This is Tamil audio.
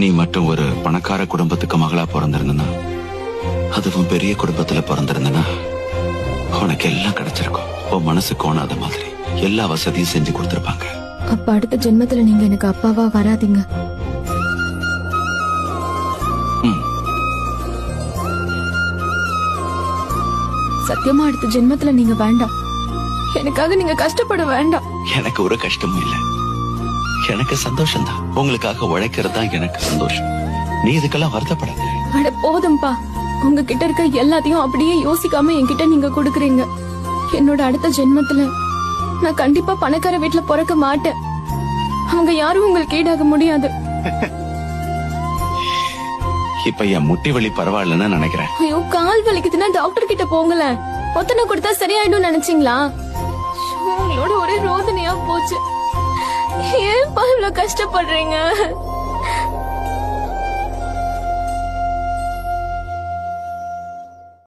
நீ மட்டும் ஒரு பணக்கார குடும்பத்துக்கு மகளா பிறந்திருந்தனா? அதுவும் பெரிய குடும்பத்துல பிறந்திருந்தனா? உனக்கு எல்லாம் கிடைச்சிருக்கும். உன் மனசு கோணாத மாதிரி. எல்லா வசதியும் செஞ்சு கொடுத்திருப்பாங்க. அப்ப அடுத்த ஜென்மத்துல நீங்க எனக்கு அப்பாவா வராதீங்க. சத்தியமா அடுத்த ஜென்மத்துல நீங்க வேண்டாம். எனக்காக நீங்க கஷ்டப்பட வேண்டாம். எனக்கு ஒரு கஷ்டமும் இல்ல. எனக்கு சந்தோஷம் தான் உங்களுக்காக உழைக்கிறது தான் எனக்கு சந்தோஷம். நீ இதுக்கெல்லாம் வருத்தப்படாத. அட போதும்பா. உங்ககிட்ட இருக்க எல்லாத்தையும் அப்படியே யோசிக்காம என்கிட்ட நீங்க கொடுக்குறீங்க. என்னோட அடுத்த ஜென்மத்துல நான் கண்டிப்பா பணக்கார வீட்டுல பிறக்க மாட்டேன். அவங்க யாரும் உங்களுக்கு ஈடாக முடியாது. இப்ப என் முட்டி வலி பரவாயில்லன்னு நினைக்கிறேன். ஐயோ கால் வலிக்குதுன்னா டாக்டர் கிட்ட போங்களேன். ஒத்தனை கொடுத்தா சரியாயிடும் நினைச்சீங்களா? உங்களோட ஒரே ரோதனையா போச்சு. ஏன் இவ்வளவு கஷ்டப்படுறீங்க?